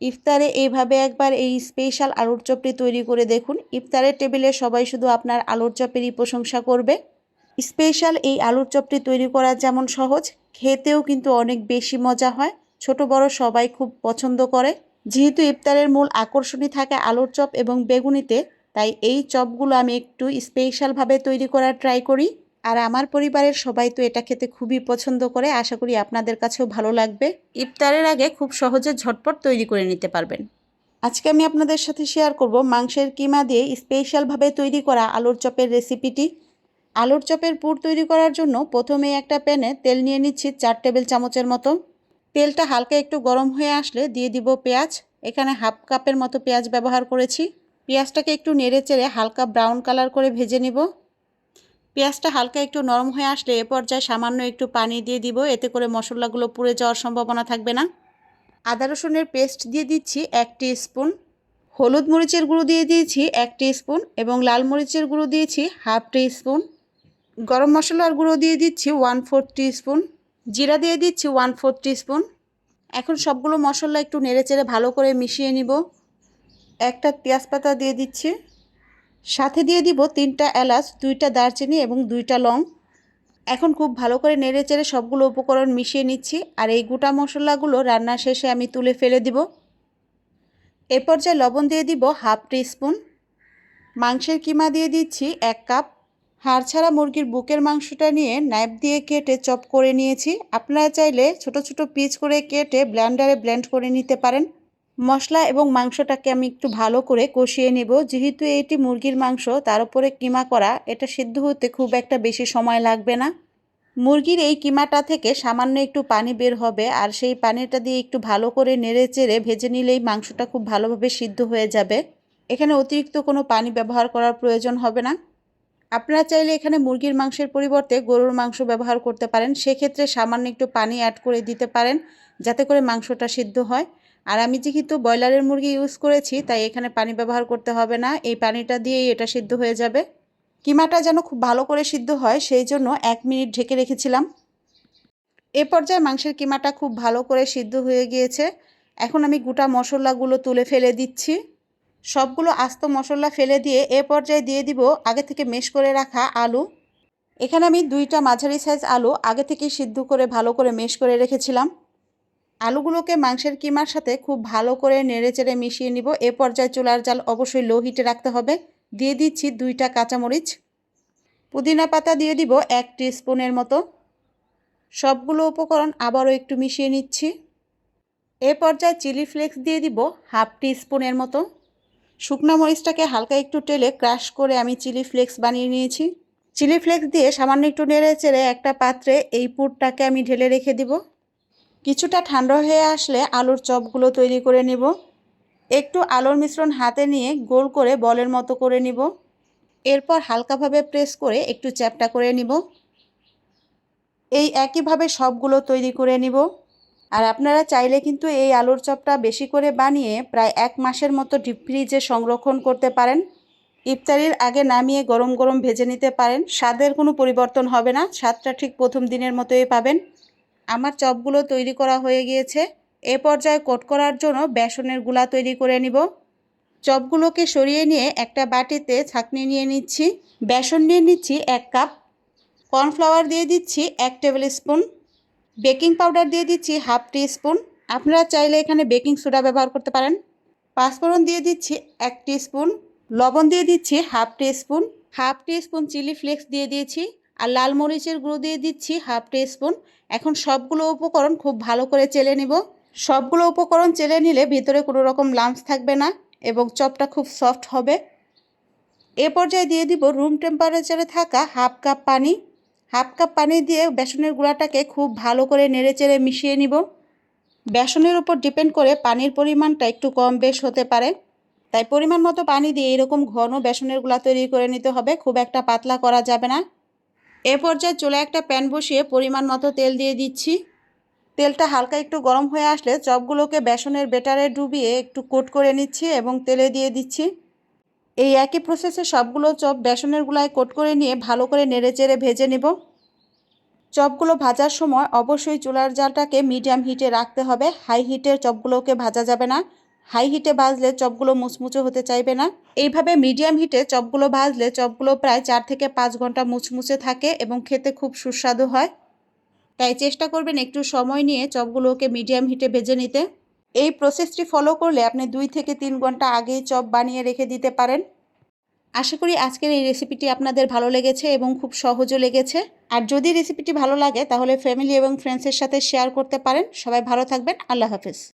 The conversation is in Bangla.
ইফতারে এইভাবে একবার এই স্পেশাল আলুর চপটি তৈরি করে দেখুন। ইফতারের টেবিলে সবাই শুধু আপনার আলুর চপেরই প্রশংসা করবে। স্পেশাল এই আলুর চপটি তৈরি করা যেমন সহজ, খেতেও কিন্তু অনেক বেশি মজা হয়। ছোট বড় সবাই খুব পছন্দ করে। যেহেতু ইফতারের মূল আকর্ষণই থাকে আলুর চপ এবং বেগুনিতে, তাই এই চপগুলো আমি একটু স্পেশালভাবে তৈরি করার ট্রাই করি। আর আমার পরিবারের সবাই তো এটা খেতে খুবই পছন্দ করে আশা করি আপনাদের কাছেও ভালো লাগবে। ইফতারের আগে খুব সহজে ঝটপট তৈরি করে নিতে পারবেন। আজকে আমি আপনাদের সাথে শেয়ার করব মাংসের কিমা দিয়ে স্পেশালভাবে তৈরি করা আলুর চপের রেসিপিটি আলুর চপের পুর তৈরি করার জন্য প্রথমে একটা প্যানে তেল নিয়ে নিচ্ছি চার টেবিল চামচের মতো। তেলটা হালকা একটু গরম হয়ে আসলে দিয়ে দিব পেঁয়াজ এখানে হাফ কাপের মতো পেঁয়াজ ব্যবহার করেছি। পেঁয়াজটাকে একটু নেড়ে চেড়ে হালকা ব্রাউন কালার করে ভেজে নিব। পেঁয়াজটা হালকা একটু নরম হয়ে আসলে এ পর্যায়ে সামান্য একটু পানি দিয়ে দিব। এতে করে মশলাগুলো পুড়ে যাওয়ার সম্ভাবনা থাকবে না। আদা রসুনের পেস্ট দিয়ে দিচ্ছি এক স্পুন হলুদ মরিচের গুঁড়ো দিয়ে দিয়েছি এক স্পুন এবং লাল মরিচের গুঁড়ো দিয়েছি হাফ স্পুন গরম মশলার গুঁড়ো দিয়ে দিচ্ছি ওয়ান ফোর স্পুন জিরা দিয়ে দিচ্ছি ওয়ান ফোর স্পুন এখন সবগুলো মশলা একটু নেড়েচেড়ে ভালো করে মিশিয়ে নিব। একটা পেঁয়াজপাতা দিয়ে দিচ্ছি। সাথে দিয়ে দিব তিনটা এলাচ, দুইটা দারচিনি এবং দুইটা লং। এখন খুব ভালো করে নেড়ে চেড়ে সবগুলো উপকরণ মিশিয়ে নিচ্ছি আর এই গোটা মশলাগুলো রান্না শেষে আমি তুলে ফেলে দিব। এ পর্যায়ে লবণ দিয়ে দিব হাফ টি স্পুন মাংসের কিমা দিয়ে দিচ্ছি এক কাপ। হাড় ছাড়া মুরগির বুকের মাংসটা নিয়ে নাইফ দিয়ে কেটে চপ করে নিয়েছি। আপনারা চাইলে ছোট ছোট পিচ করে কেটে ব্লেন্ডারে ব্লেন্ড করে নিতে পারেন। মশলা এবং মাংসটাকে আমি একটু ভালো করে কষিয়ে নেব। যেহেতু এটি মুরগির মাংস, তার উপরে কিমা করা, এটা সিদ্ধ হতে খুব একটা বেশি সময় লাগবে না। মুরগির এই কিমাটা থেকে সামান্য একটু পানি বের হবে আর সেই পানিটা দিয়ে একটু ভালো করে নেড়ে চেড়ে ভেজে নিলেই মাংসটা খুব ভালোভাবে সিদ্ধ হয়ে যাবে। এখানে অতিরিক্ত কোনো পানি ব্যবহার করার প্রয়োজন হবে না। আপনারা চাইলে এখানে মুরগির মাংসের পরিবর্তে গরুর মাংস ব্যবহার করতে পারেন। সেক্ষেত্রে সামান্য একটু পানি অ্যাড করে দিতে পারেন, যাতে করে মাংসটা সিদ্ধ হয়। আর আমি যেহেতু ব্রয়লারের মুরগি ইউজ করেছি, তাই এখানে পানি ব্যবহার করতে হবে না। এই পানিটা দিয়েই এটা সিদ্ধ হয়ে যাবে। কিমাটা যেন খুব ভালো করে সিদ্ধ হয়, সেই জন্য এক মিনিট ঢেকে রেখেছিলাম। এ পর্যায়ে মাংসের কিমাটা খুব ভালো করে সিদ্ধ হয়ে গিয়েছে। এখন আমি গোটা মশলাগুলো তুলে ফেলে দিচ্ছি। সবগুলো আস্ত মশলা ফেলে দিয়ে এ পর্যায়ে দিয়ে দিব আগে থেকে মেশ করে রাখা আলু। এখানে আমি দুইটা মাঝারি সাইজ আলু আগে থেকে সিদ্ধ করে ভালো করে মেশ করে রেখেছিলাম। আলুগুলোকে মাংসের কিমার সাথে খুব ভালো করে নেড়ে চেড়ে মিশিয়ে নিব। এ পর্যায়ে চুলার জাল অবশ্যই লো হিটে রাখতে হবে। দিয়ে দিচ্ছি দুইটা কাঁচামরিচ। পুদিনা পাতা দিয়ে দিব এক স্পুনের মতো। সবগুলো উপকরণ আবারও একটু মিশিয়ে নিচ্ছি। এ পর্যায়ে চিলি ফ্লেক্স দিয়ে দিব হাফ টি স্পুনের মতো। শুকনো মরিচটাকে হালকা একটু টেলে ক্রাশ করে আমি চিলি ফ্লেক্স বানিয়ে নিয়েছি। চিলি ফ্লেক্স দিয়ে সামান্য একটু নেড়ে চেড়ে একটা পাত্রে এই পুরটাকে আমি ঢেলে রেখে দিব। কিছুটা ঠান্ডা হয়ে আসলে আলুর চপগুলো তৈরি করে নিব। একটু আলুর মিশ্রণ হাতে নিয়ে গোল করে বলের মতো করে নিব। এরপর হালকাভাবে প্রেস করে একটু চ্যাপটা করে নিব। এই একইভাবে সবগুলো তৈরি করে নিব। আর আপনারা চাইলে কিন্তু এই আলুর চপটা বেশি করে বানিয়ে প্রায় এক মাসের মতো ডিপ ফ্রিজে সংরক্ষণ করতে পারেন। ইফতারির আগে নামিয়ে গরম গরম ভেজে নিতে পারেন। স্বাদের কোনো পরিবর্তন হবে না। স্বাদটা ঠিক প্রথম দিনের মতোই পাবেন। আমার চপগুলো তৈরি করা হয়ে গিয়েছে। এ পর্যায়ে কোট করার জন্য বেসনেরগুলা তৈরি করে নিব। চপগুলোকে সরিয়ে নিয়ে একটা বাটিতে ছাঁকনি নিয়ে নিচ্ছি। বেসন নিয়ে নিচ্ছি এক কাপ। কর্নফ্লাওয়ার দিয়ে দিচ্ছি এক টেবিল স্পুন। বেকিং পাউডার দিয়ে দিচ্ছি হাফ টি স্পুন। আপনারা চাইলে এখানে বেকিং সোডা ব্যবহার করতে পারেন। পাঁচফোড়ন দিয়ে দিচ্ছি এক টি স্পুন। লবণ দিয়ে দিচ্ছি half teaspoon. Half teaspoon chilli flakes দিয়ে দিয়েছি। আর লাল মরিচের গুঁড়ো দিয়ে দিচ্ছি হাফ স্পুন এখন সবগুলো উপকরণ খুব ভালো করে চেলে নিব। সবগুলো উপকরণ চেলে নিলে ভিতরে কোনো রকম লাম্পস থাকবে না এবং চপটা খুব সফট হবে। এ পর্যায়ে দিয়ে দিব রুম টেম্পারেচারে থাকা হাফ কাপ পানি। হাফ কাপ পানি দিয়ে বেসনের গুঁড়াটাকে খুব ভালো করে নেড়ে চেড়ে মিশিয়ে নিব। বেসনের উপর ডিপেন্ড করে পানির পরিমাণটা একটু কম বেশ হতে পারে। তাই পরিমাণ মতো পানি দিয়ে এরকম ঘন বেসনের গুঁড়া তৈরি করে নিতে হবে। খুব একটা পাতলা করা যাবে না। এ পর্যায়ে চলে একটা প্যান বসিয়ে পরিমাণ মতো তেল দিয়ে দিচ্ছি। তেলটা হালকা একটু গরম হয়ে আসলে চপগুলোকে বেসনের বেটারে ডুবিয়ে একটু কোট করে নিচ্ছি এবং তেলে দিয়ে দিচ্ছি। এই একই প্রসেসে সবগুলো চপ বেসনের গুলায় কোট করে নিয়ে ভালো করে নেড়ে চেড়ে ভেজে নেব। চপগুলো ভাজার সময় অবশ্যই চুলার জালটাকে মিডিয়াম হিটে রাখতে হবে। হাই হিটের চপগুলোকে ভাজা যাবে না। হাই হিটে ভাজলে চপগুলো মুচমুচে হতে চাইবে না। এইভাবে মিডিয়াম হিটে চপগুলো ভাজলে চপগুলো প্রায় চার থেকে পাঁচ ঘণ্টা মুচমুচে থাকে এবং খেতে খুব সুস্বাদু হয়। তাই চেষ্টা করবেন একটু সময় নিয়ে চপগুলোকে মিডিয়াম হিটে ভেজে নিতে। এই প্রসেসটি ফলো করলে আপনি দুই থেকে তিন ঘণ্টা আগেই চপ বানিয়ে রেখে দিতে পারেন। আশা করি আজকের এই রেসিপিটি আপনাদের ভালো লেগেছে এবং খুব সহজও লেগেছে। আর যদি রেসিপিটি ভালো লাগে তাহলে ফ্যামিলি এবং ফ্রেন্ডসের সাথে শেয়ার করতে পারেন। সবাই ভালো থাকবেন। আল্লাহ হাফিজ।